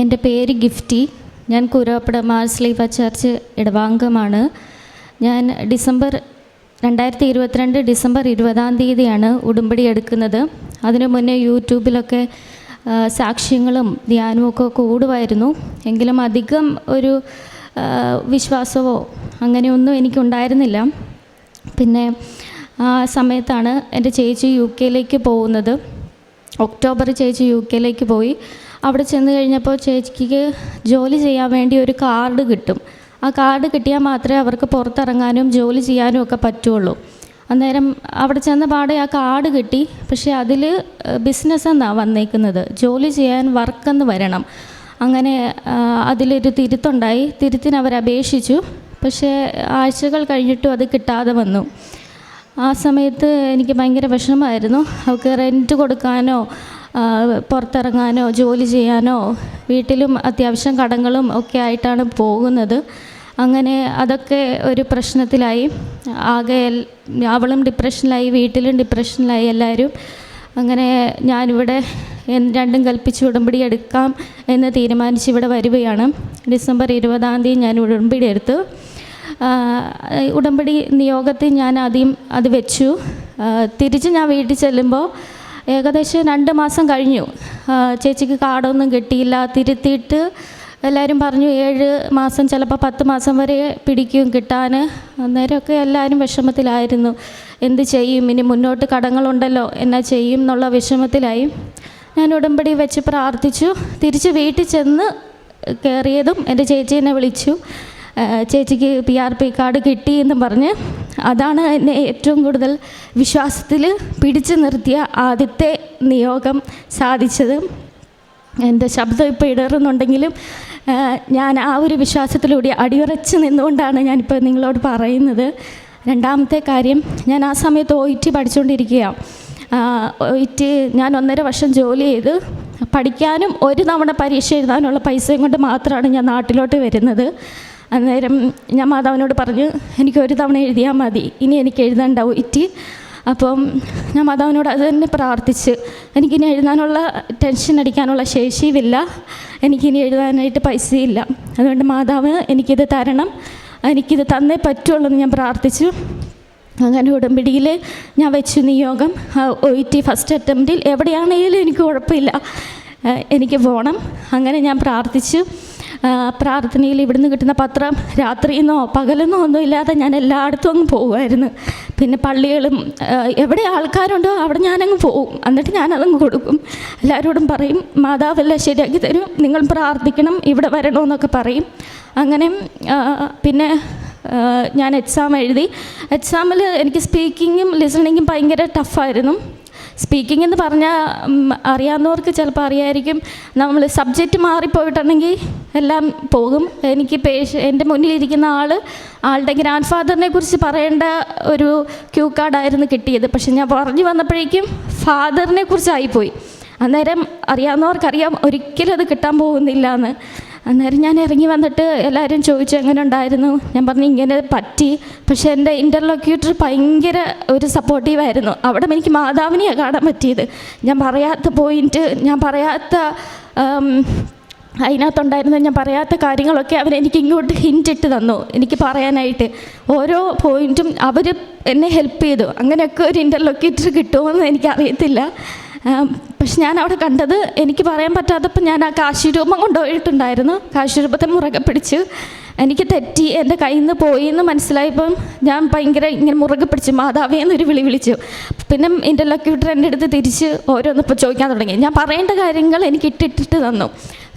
എന്റെ പേര് ഗിഫ്റ്റി. ഞാൻ കുരുവപ്പട മാർസ്ലീവ ചർച്ച് ഇടവാംഗമാണ്. ഞാൻ ഡിസംബർ രണ്ടായിരത്തി ഇരുപത്തിരണ്ട് ഡിസംബർ ഇരുപതാം തീയതിയാണ് ഉടുമ്പടി എടുക്കുന്നത്. അതിനു മുന്നേ യൂട്യൂബിലൊക്കെ സാക്ഷ്യങ്ങളും ധ്യാനവും ഒക്കെ കൂടുമായിരുന്നു. എങ്കിലും അധികം ഒരു വിശ്വാസമോ അങ്ങനെയൊന്നും എനിക്കുണ്ടായിരുന്നില്ല. പിന്നെ ആ സമയത്താണ് എന്റെ ചേച്ചി യു കെയിലേക്ക് പോകുന്നത്. ഒക്ടോബർ ചേച്ചി യു കെയിലേക്ക് പോയി. അവിടെ ചെന്ന് കഴിഞ്ഞപ്പോൾ ചേച്ചിക്ക് ജോലി ചെയ്യാൻ വേണ്ടി ഒരു കാർഡ് കിട്ടും. ആ കാർഡ് കിട്ടിയാൽ മാത്രമേ അവർക്ക് പുറത്തിറങ്ങാനും ജോലി ചെയ്യാനും ഒക്കെ പറ്റുള്ളൂ. അന്നേരം അവിടെ ചെന്ന പാടെ ആ കാർഡ് കിട്ടി. പക്ഷേ അതിൽ ബിസിനസ് എന്നാണ് വന്നേക്കുന്നത്. ജോലി ചെയ്യാൻ വർക്കെന്ന് വരണം. അങ്ങനെ അതിലൊരു തിരുത്തുണ്ടായി. തിരുത്തിന് അവർ പക്ഷേ ആഴ്ചകൾ കഴിഞ്ഞിട്ടും അത് കിട്ടാതെ വന്നു. ആ സമയത്ത് എനിക്ക് ഭയങ്കര വിഷമമായിരുന്നു. അവർക്ക് റെന്റ് കൊടുക്കാനോ പുറത്തിറങ്ങാനോ ജോലി ചെയ്യാനോ വീട്ടിലും അത്യാവശ്യം കടങ്ങളും ഒക്കെ ആയിട്ടാണ് പോകുന്നത്. അങ്ങനെ അതൊക്കെ ഒരു പ്രശ്നത്തിലായി. ആകെ അവളും ഡിപ്രഷനിലായി വീട്ടിലും ഡിപ്രഷനിലായി എല്ലാവരും അങ്ങനെ ഞാനിവിടെ രണ്ടും കൽപ്പിച്ച് ഉടമ്പടി എടുക്കാം എന്ന് തീരുമാനിച്ച് ഇവിടെ വരികയാണ്. ഡിസംബർ ഇരുപതാം തീയതി ഞാൻ ഉടമ്പടി എടുത്തു. ഉടമ്പടി നിയോഗത്തിൽ ഞാൻ ആദ്യം അത് വെച്ചു. തിരിച്ച് ഞാൻ വീട്ടിൽ ചെല്ലുമ്പോൾ ഏകദേശം രണ്ട് മാസം കഴിഞ്ഞു. ചേച്ചിക്ക് കാർഡൊന്നും കിട്ടിയില്ല. തിരുത്തിയിട്ട് എല്ലാവരും പറഞ്ഞു ഏഴ് മാസം ചിലപ്പോൾ പത്ത് മാസം വരെ പിടിക്കും കിട്ടാൻ. അന്നേരമൊക്കെ എല്ലാവരും വിഷമത്തിലായിരുന്നു. എന്ത് ചെയ്യും? ഇനി മുന്നോട്ട് കടങ്ങളുണ്ടല്ലോ. എന്നാ ചെയ്യും എന്നുള്ള വിഷമത്തിലായി. ഞാൻ ഉടമ്പടി വെച്ച് പ്രാർത്ഥിച്ചു. തിരിച്ച് വീട്ടിൽ ചെന്ന് കയറിയതും എന്റെ എന്നെ വിളിച്ചു. ചേച്ചിക്ക് പി ആർ പി കാർഡ് കിട്ടി എന്ന് പറഞ്ഞ് അതാണ് എന്നെ ഏറ്റവും കൂടുതൽ വിശ്വാസത്തിൽ പിടിച്ചു നിർത്തിയ ആദ്യത്തെ നിയോഗം സാധിച്ചത്. എന്റെ ശബ്ദം ഇപ്പോൾ ഇടറുന്നുണ്ടെങ്കിലും ഞാൻ ആ ഒരു വിശ്വാസത്തിലൂടെ അടിയുറച്ച് നിന്നുകൊണ്ടാണ് ഞാനിപ്പോൾ നിങ്ങളോട് പറയുന്നത്. രണ്ടാമത്തെ കാര്യം ഞാൻ ആ സമയത്ത് ഒ ഇ ടി പഠിച്ചുകൊണ്ടിരിക്കുകയാണ്. ഒ ഇ ടി ഞാൻ ഒന്നര വർഷം ജോലി ചെയ്ത് പഠിക്കാനും ഒരു തവണ പരീക്ഷ എഴുതാനുള്ള പൈസയും കൊണ്ട് മാത്രമാണ് ഞാൻ നാട്ടിലോട്ട് വരുന്നത്. അന്നേരം ഞാൻ മാതാവിനോട് പറഞ്ഞു എനിക്ക് ഒരു തവണ എഴുതിയാൽ മതി. ഇനി എനിക്ക് എഴുതണ്ട ഇറ്റി. അപ്പം ഞാൻ മാതാവിനോട് അത് തന്നെ പ്രാർത്ഥിച്ച് എനിക്കിനി എഴുതാനുള്ള ടെൻഷൻ അടിക്കാനുള്ള ശേഷിയുമില്ല എനിക്കിനി എഴുതാനായിട്ട് പൈസയില്ല. അതുകൊണ്ട് മാതാവ് എനിക്കിത് തരണം. എനിക്കിത് തന്നേ പറ്റുള്ളൂ എന്ന് ഞാൻ പ്രാർത്ഥിച്ചു. അങ്ങനെ ഉടമ്പടിയിൽ ഞാൻ വെച്ചു നിയോഗം. ഒ ടി ഫസ്റ്റ് അറ്റംപ്റ്റിൽ എവിടെയാണെങ്കിലും എനിക്ക് കുഴപ്പമില്ല. എനിക്ക് പോകണം അങ്ങനെ ഞാൻ പ്രാർത്ഥിച്ചു. പ്രാർത്ഥനയിൽ ഇവിടുന്ന് കിട്ടുന്ന പത്രം രാത്രിയെന്നോ പകലെന്നോ ഒന്നും ഇല്ലാതെ ഞാൻ എല്ലായിടത്തും അങ്ങ് പോകുമായിരുന്നു. പിന്നെ പള്ളികളും എവിടെ ആൾക്കാരുണ്ടോ അവിടെ ഞാനങ്ങ് പോകും. എന്നിട്ട് ഞാനതങ്ങ് കൊടുക്കും. എല്ലാവരോടും പറയും മാതാവെല്ലാം ശരിയാക്കി തരും. നിങ്ങൾ പ്രാർത്ഥിക്കണം ഇവിടെ വരണമെന്നൊക്കെ പറയും. അങ്ങനെ പിന്നെ ഞാൻ എക്സാം എഴുതി. എക്സാമിൽ എനിക്ക് സ്പീക്കിങ്ങും ലിസണിങ്ങും ഭയങ്കര ടഫായിരുന്നു സ്പീക്കിംഗ് എന്ന് പറഞ്ഞാൽ അറിയാവുന്നവർക്ക് ചിലപ്പോൾ അറിയായിരിക്കും. നമ്മൾ സബ്ജക്റ്റ് മാറിപ്പോയിട്ടുണ്ടെങ്കിൽ എല്ലാം പോകും. എനിക്ക് പേഷ എന്റെ മുന്നിലിരിക്കുന്ന ആൾ ആളുടെ ഗ്രാൻഡ് ഫാദറിനെ കുറിച്ച് പറയേണ്ട ഒരു ക്യൂ കാർഡായിരുന്നു കിട്ടിയത്. പക്ഷെ ഞാൻ പറഞ്ഞു വന്നപ്പോഴേക്കും ഫാദറിനെ കുറിച്ചായിപ്പോയി. അന്നേരം അറിയാവുന്നവർക്കറിയാം ഒരിക്കലും അത് കിട്ടാൻ പോകുന്നില്ല എന്ന് അന്നേരം ഞാൻ ഇറങ്ങി വന്നിട്ട് എല്ലാവരും ചോദിച്ചു എങ്ങനെ ഉണ്ടായിരുന്നു? ഞാൻ പറഞ്ഞു ഇങ്ങനെ പറ്റി. പക്ഷേ എന്റെ ഇന്റർലോക്യൂട്ടർ ഭയങ്കര ഒരു സപ്പോർട്ടീവായിരുന്നു അവിടെ എനിക്ക് മാതാവിനെയാണ് കാണാൻ പറ്റിയത്. ഞാൻ പറയാത്ത പോയിന്റ് ഞാൻ പറയാത്ത അതിനകത്തുണ്ടായിരുന്ന ഞാൻ പറയാത്ത കാര്യങ്ങളൊക്കെ അവർ എനിക്ക് ഇങ്ങോട്ട് ഹിന്റ് ഇട്ട് തന്നു എനിക്ക് പറയാനായിട്ട്. ഓരോ പോയിന്റും അവർ എന്നെ ഹെൽപ്പ് ചെയ്തു. അങ്ങനെയൊക്കെ ഒരു ഇന്റർലൊക്കേറ്റർ കിട്ടുമോ എന്ന് എനിക്കറിയത്തില്ല പക്ഷെ ഞാൻ അവിടെ കണ്ടത് എനിക്ക് പറയാൻ പറ്റാത്തപ്പോൾ ഞാൻ ആ കാശിരൂപം കൊണ്ടുപോയിട്ടുണ്ടായിരുന്നു. കാശിരൂപത്തെ മുറുകെ പിടിച്ച് എനിക്ക് തെറ്റി എന്റെ കയ്യിൽ നിന്ന് പോയി എന്ന് മനസ്സിലായപ്പം ഞാൻ ഭയങ്കര ഇങ്ങനെ മുറുകെ പിടിച്ചു മാതാവേ എന്നൊരു വിളി വിളിച്ചു. പിന്നെ എന്റെ ലൊക്യൂട്ടർ എന്റെ അടുത്ത് തിരിച്ച് ഓരോന്നിപ്പോൾ ചോദിക്കാൻ തുടങ്ങി. ഞാൻ പറയേണ്ട കാര്യങ്ങൾ എനിക്ക് ഇട്ടിട്ടിട്ട് തന്നു.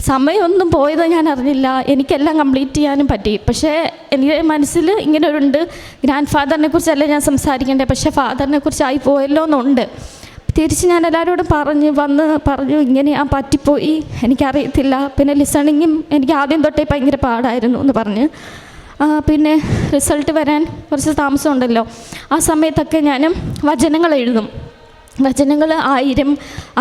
സമയമൊന്നും പോയത് ഞാൻ അറിഞ്ഞില്ല. എനിക്കെല്ലാം കംപ്ലീറ്റ് ചെയ്യാനും പറ്റി. പക്ഷേ എന്റെ മനസ്സിൽ ഇങ്ങനെ ഒരുണ്ട് ഗ്രാൻഡ് ഫാദറിനെ കുറിച്ചല്ല ഞാൻ സംസാരിക്കേണ്ടത്? പക്ഷേ ഫാദറിനെ കുറിച്ചായി പോയല്ലോ എന്നുണ്ട് തിരിച്ച് ഞാൻ എല്ലാവരോടും പറഞ്ഞ് വന്ന് പറഞ്ഞു ഇങ്ങനെ ഞാൻ പറ്റിപ്പോയി. എനിക്കറിയത്തില്ല. പിന്നെ ലിസണിങ്ങും എനിക്ക് ആദ്യം തൊട്ടേ ഭയങ്കര പാടായിരുന്നു എന്ന് പറഞ്ഞ്. പിന്നെ റിസൾട്ട് വരാൻ കുറച്ച് താമസമുണ്ടല്ലോ. ആ സമയത്തൊക്കെ ഞാൻ വചനങ്ങൾ എഴുതും. വചനങ്ങൾ ആയിരം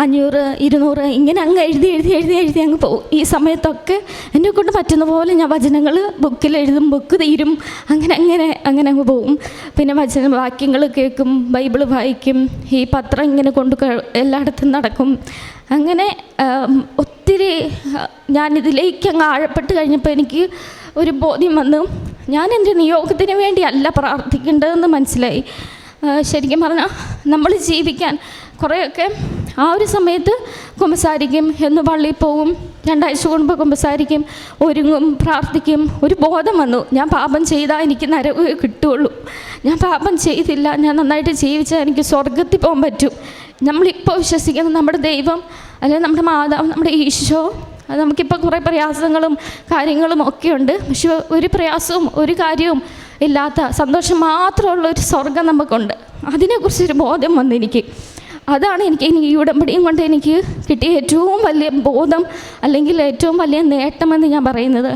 അഞ്ഞൂറ് ഇരുന്നൂറ് ഇങ്ങനെ അങ്ങ് എഴുതി എഴുതി എഴുതി എഴുതി അങ്ങ് പോകും ഈ സമയത്തൊക്കെ എന്നെ കൊണ്ട് പറ്റുന്ന പോലെ ഞാൻ വചനങ്ങൾ ബുക്കിൽ എഴുതും ബുക്ക് തീരും അങ്ങനെ അങ്ങനെ അങ്ങനെ അങ്ങ് പോകും പിന്നെ വചന വാക്യങ്ങൾ കേൾക്കും ബൈബിൾ വായിക്കും ഈ പത്രം ഇങ്ങനെ കൊണ്ട് എല്ലായിടത്തും നടക്കും. അങ്ങനെ ഒത്തിരി ഞാനിതിലേക്ക് അങ്ങ് ആഴപ്പെട്ട് കഴിഞ്ഞപ്പോൾ എനിക്ക് ഒരു ബോധ്യം വന്നു. ഞാൻ എന്റെ നിയോഗത്തിന് വേണ്ടിയല്ല പ്രാർത്ഥിക്കേണ്ടതെന്ന് മനസ്സിലായി. ശരിക്കും പറഞ്ഞാൽ നമ്മൾ ജീവിക്കാൻ കുറേയൊക്കെ ആ ഒരു സമയത്ത് കുമ്പസാരിക്കും. എന്ന് പള്ളിയിൽ പോവും രണ്ടാഴ്ച കൂടുമ്പോൾ കുമ്പസാരിക്കും ഒരുങ്ങും പ്രാർത്ഥിക്കും. ഒരു ബോധം വന്നു. ഞാൻ പാപം ചെയ്താൽ എനിക്ക് നരകമേ കിട്ടുള്ളൂ. ഞാൻ പാപം ചെയ്തില്ല. ഞാൻ നന്നായിട്ട് ജീവിച്ചാൽ എനിക്ക് സ്വർഗത്തിൽ പോകാൻ പറ്റും. നമ്മളിപ്പോൾ വിശ്വസിക്കുന്ന നമ്മുടെ ദൈവം അല്ലെങ്കിൽ നമ്മുടെ മാതാവ് നമ്മുടെ ഈശോ അത് നമുക്കിപ്പോൾ കുറേ പ്രയാസങ്ങളും കാര്യങ്ങളും ഒക്കെ ഉണ്ട്. പക്ഷെ ഒരു പ്രയാസവും ഒരു കാര്യവും ഇല്ലാത്ത സന്തോഷം മാത്രമുള്ള ഒരു സ്വർഗം നമുക്കുണ്ട്. അതിനെക്കുറിച്ചൊരു ബോധം വന്നു എനിക്ക് അതാണ് എനിക്ക് ഇനി ഈ ഉടമ്പടിയും കൊണ്ട് എനിക്ക് കിട്ടിയ ഏറ്റവും വലിയ ബോധം അല്ലെങ്കിൽ ഏറ്റവും വലിയ നേട്ടമെന്ന് ഞാൻ പറയുന്നത്.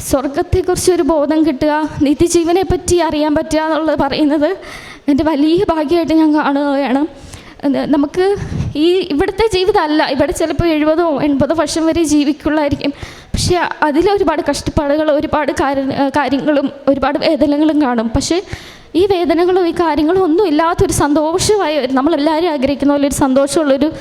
സ്വർഗത്തെക്കുറിച്ചൊരു ബോധം കിട്ടുക നിത്യജീവനെ പറ്റി അറിയാൻ പറ്റുക എന്നുള്ളത് പറയുന്നത് എന്റെ വലിയ ഭാഗ്യമായിട്ട് ഞാൻ കാണുകയാണ്. നമുക്ക് ഈ ഇവിടുത്തെ ജീവിതമല്ല. ഇവിടെ ചിലപ്പോൾ എഴുപതോ എൺപതോ വർഷം വരെ ജീവിക്കുള്ളായിരിക്കും പക്ഷേ അതിലൊരുപാട് കഷ്ടപ്പാടുകൾ ഒരുപാട് കാര്യങ്ങളും ഒരുപാട് വേദനകളും കാണും. പക്ഷേ ഈ വേദനകളും ഈ കാര്യങ്ങളും ഒന്നും ഇല്ലാത്തൊരു സന്തോഷമായ നമ്മളെല്ലാവരും ആഗ്രഹിക്കുന്ന പോലെ ഒരു സന്തോഷമുള്ളൊരു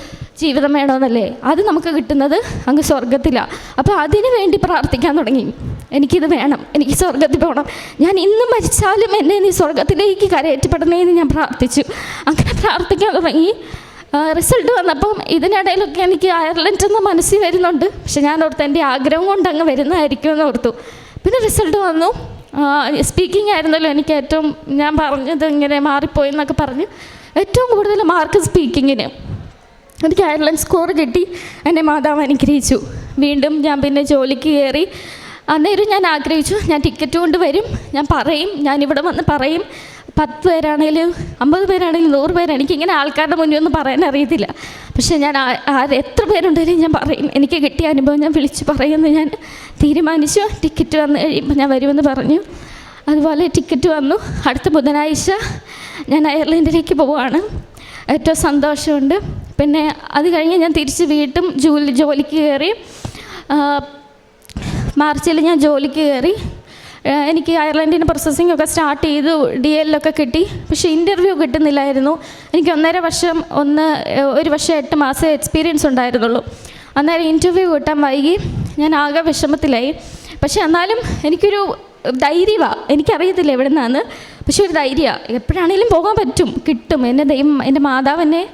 ജീവിതം വേണമെന്നല്ലേ? അത് നമുക്ക് കിട്ടുന്നത് അങ്ങ് സ്വർഗത്തിലാണ് അപ്പോൾ അതിനു വേണ്ടി പ്രാർത്ഥിക്കാൻ തുടങ്ങി. എനിക്കിത് വേണം. എനിക്ക് സ്വർഗത്തിൽ പോകണം. ഞാൻ ഇന്ന് മരിച്ചാലും എന്നെ നീ സ്വർഗത്തിലേക്ക് കരയേറ്റപ്പെടണേ എന്ന് ഞാൻ പ്രാർത്ഥിച്ചു. അങ്ങനെ പ്രാർത്ഥിക്കാൻ തുടങ്ങി. റിസൾട്ട് വന്നപ്പം ഇതിനിടയിലൊക്കെ എനിക്ക് അയർലൻഡ് എന്ന് മനസ്സിൽ വരുന്നുണ്ട്. പക്ഷെ ഞാൻ ഓർത്ത് എന്റെ ആഗ്രഹം കൊണ്ട് അങ്ങ് വരുന്നതായിരിക്കും എന്ന് ഓർത്തു. പിന്നെ റിസൾട്ട് വന്നു. സ്പീക്കിംഗ് ആയിരുന്നല്ലോ എനിക്ക് ഏറ്റവും ഞാൻ പറഞ്ഞത് ഇങ്ങനെ മാറിപ്പോയി എന്നൊക്കെ പറഞ്ഞ് ഏറ്റവും കൂടുതൽ മാർക്ക് സ്പീക്കിങ്ങിന് എനിക്ക് അയർലൻഡ് സ്കോർ കിട്ടി. എന്റെ മാതാവ് അനുഗ്രഹിച്ചു. വീണ്ടും ഞാൻ പിന്നെ ജോലിക്ക് കയറി. അന്നേരം ഞാൻ ആഗ്രഹിച്ചു ഞാൻ ടിക്കറ്റ് കൊണ്ട് വരും. ഞാൻ പറയും ഞാൻ ഇവിടെ വന്ന് പറയും. പത്ത് പേരാണെങ്കിലും അമ്പത് പേരാണെങ്കിലും നൂറ് പേര് എനിക്കിങ്ങനെ ആൾക്കാരുടെ മുന്നിൽ ഒന്നും പറയാൻ അറിയത്തില്ല. പക്ഷേ ഞാൻ ആര് എത്ര പേരുണ്ടെങ്കിലും ഞാൻ പറയും. എനിക്ക് കിട്ടിയ അനുഭവം ഞാൻ വിളിച്ച് പറയുമെന്ന് ഞാൻ തീരുമാനിച്ചു. ടിക്കറ്റ് വന്നു കഴിയുമ്പോൾ ഞാൻ വരുമെന്ന് പറഞ്ഞു. അതുപോലെ ടിക്കറ്റ് വന്നു. അടുത്ത ബുധനാഴ്ച ഞാൻ അയർലൻഡിലേക്ക് പോവുകയാണ് ഏറ്റവും സന്തോഷമുണ്ട്. പിന്നെ അത് കഴിഞ്ഞ് ഞാൻ തിരിച്ച് വീട്ടും ജോലി ജോലിക്ക് കയറി. മാർച്ചിൽ ഞാൻ ജോലിക്ക് കയറി. എനിക്ക് അയർലൻഡിന് പ്രോസസ്സിംഗ് ഒക്കെ സ്റ്റാർട്ട് ചെയ്തു ഡി എല്ലൊക്കെ കിട്ടി. പക്ഷേ ഇന്റർവ്യൂ കിട്ടുന്നില്ലായിരുന്നു. എനിക്ക് ഒന്നര വർഷം ഒന്ന് ഒരു വർഷം എട്ട് മാസം എക്സ്പീരിയൻസ് ഉണ്ടായിരുന്നുള്ളൂ. അന്നേരം ഇന്റർവ്യൂ കിട്ടാൻ വൈകി. ഞാൻ ആകെ വിഷമത്തിലായി. പക്ഷെ എന്നാലും എനിക്കൊരു ധൈര്യമാണ് എനിക്കറിയത്തില്ല എവിടെ നിന്നാണ് പക്ഷെ ഒരു ധൈര്യമാണ് എപ്പോഴാണെങ്കിലും പോകാൻ പറ്റും കിട്ടും. എന്റെ ദൈവം എന്റെ മാതാവ് എന്നെ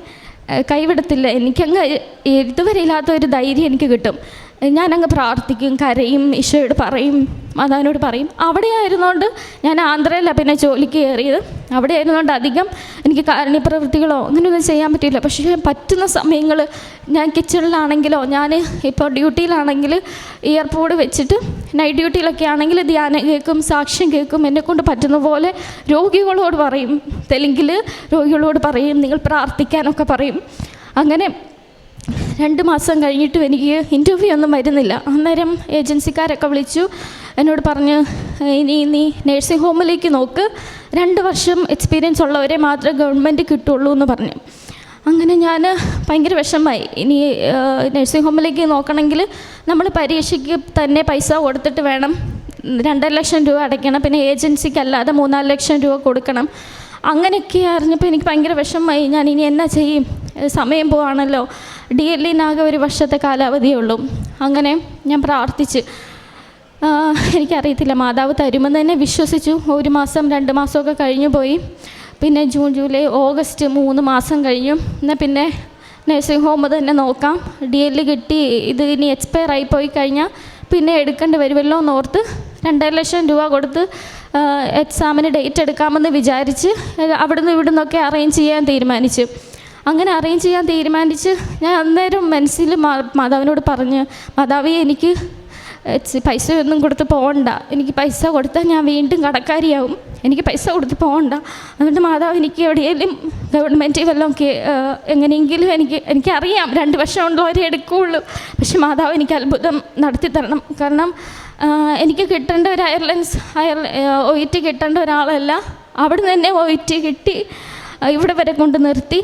കൈവിടത്തില്ല. എനിക്കങ്ങ് ഇതുവരെ ഇല്ലാത്ത ഒരു ധൈര്യം എനിക്ക് കിട്ടും. ഞാനങ്ങ് പ്രാർത്ഥിക്കും കരയും ഈശോയോട് പറയും. മാതാവിനോട് പറയും അവിടെ ആയിരുന്നുകൊണ്ട് ഞാൻ ആന്ധ്രയിലാണ് പിന്നെ ജോലിക്ക് കയറിയത്. അവിടെ ആയിരുന്നുകൊണ്ട് അധികം എനിക്ക് കാരുണ്യപ്രവൃത്തികളോ അങ്ങനെയൊന്നും ചെയ്യാൻ പറ്റില്ല പക്ഷേ പറ്റുന്ന സമയങ്ങൾ ഞാൻ കിച്ചണിലാണെങ്കിലോ ഞാൻ ഇപ്പോൾ ഡ്യൂട്ടിയിലാണെങ്കിൽ ഇയർപോഡ് വെച്ചിട്ട് നൈറ്റ് ഡ്യൂട്ടിയിലൊക്കെ ആണെങ്കിൽ ധ്യാനം കേൾക്കും സാക്ഷ്യം കേൾക്കും എന്നെക്കൊണ്ട് പറ്റുന്ന പോലെ രോഗികളോട് പറയും. തെലുങ്കിൽ രോഗികളോട് പറയും നിങ്ങൾ പ്രാർത്ഥിക്കാനൊക്കെ പറയും. അങ്ങനെ രണ്ട് മാസം കഴിഞ്ഞിട്ടും എനിക്ക് ഇന്റർവ്യൂ ഒന്നും വരുന്നില്ല. അന്നേരം ഏജൻസിക്കാരൊക്കെ വിളിച്ചു. എന്നോട് പറഞ്ഞ് ഇനി നീ നേഴ്സിംഗ് ഹോമിലേക്ക് നോക്ക്. രണ്ട് വർഷം എക്സ്പീരിയൻസ് ഉള്ളവരെ മാത്രമേ ഗവൺമെന്റ് കിട്ടുള്ളൂ എന്ന് പറഞ്ഞു. അങ്ങനെ ഞാൻ ഭയങ്കര വിഷമമായി. ഇനി നഴ്സിംഗ് ഹോമിലേക്ക് നോക്കണമെങ്കിൽ നമ്മൾ പരീക്ഷയ്ക്ക് തന്നെ പൈസ കൊടുത്തിട്ട് വേണം. രണ്ടര ലക്ഷം രൂപ അടയ്ക്കണം. പിന്നെ ഏജൻസിക്കല്ലാതെ മൂന്നാൽ ലക്ഷം രൂപ കൊടുക്കണം. അങ്ങനെയൊക്കെ അറിഞ്ഞപ്പോൾ എനിക്ക് ഭയങ്കര വിഷമമായി. ഞാൻ ഇനി എന്നാ ചെയ്യും? സമയം പോവാണല്ലോ. ഡി എൽ ഇനാകെ ഒരു വർഷത്തെ കാലാവധിയേ ഉള്ളൂ. അങ്ങനെ ഞാൻ പ്രാർത്ഥിച്ച്. എനിക്കറിയത്തില്ല. മാതാവ് തരുമെന്ന് തന്നെ വിശ്വസിച്ചു. ഒരു മാസം രണ്ട് മാസമൊക്കെ കഴിഞ്ഞു പോയി. പിന്നെ ജൂൺ ജൂലൈ ഓഗസ്റ്റ് മൂന്ന് മാസം കഴിഞ്ഞു. എന്നാൽ പിന്നെ നഴ്സിംഗ് ഹോം തന്നെ നോക്കാം. ഡി എൽ കിട്ടി. ഇത് ഇനി എക്സ്പയർ ആയി പോയി കഴിഞ്ഞാൽ പിന്നെ എടുക്കേണ്ടി വരുമല്ലോ എന്ന് ഓർത്ത് രണ്ടര ലക്ഷം രൂപ കൊടുത്ത് എക്സാമിന് ഡേറ്റ് എടുക്കാമെന്ന് വിചാരിച്ച് അവിടുന്ന് ഇവിടുന്നൊക്കെ അറേഞ്ച് ചെയ്യാൻ തീരുമാനിച്ചു. അങ്ങനെ അറേഞ്ച് ചെയ്യാൻ തീരുമാനിച്ച് ഞാൻ അന്നേരം മനസ്സിൽ മാതാവിനോട് പറഞ്ഞ് മാതാവി എനിക്ക് പൈസ ഒന്നും കൊടുത്ത് പോകണ്ട എനിക്ക് പൈസ കൊടുത്താൽ ഞാൻ വീണ്ടും കടക്കാരിയാവും. എനിക്ക് പൈസ കൊടുത്ത് പോകണ്ട അതുകൊണ്ട് മാതാവ് എനിക്ക് എവിടെയെങ്കിലും ഗവൺമെന്റ് വല്ലതും എങ്ങനെയെങ്കിലും എനിക്ക് എനിക്കറിയാം. രണ്ട് വർഷം ഉള്ളവരെ എടുക്കുകയുള്ളൂ പക്ഷെ മാതാവ് എനിക്ക് അത്ഭുതം നടത്തി തരണം. കാരണം എനിക്ക് കിട്ടേണ്ട ഒരു അയർലൻസ് അയർ ഒ ടി കിട്ടേണ്ട ഒരാളല്ല. അവിടെ നിന്ന് തന്നെ ഒ ടി കിട്ടി. ഇവിടെ വരെ കൊണ്ട് നിർത്തി.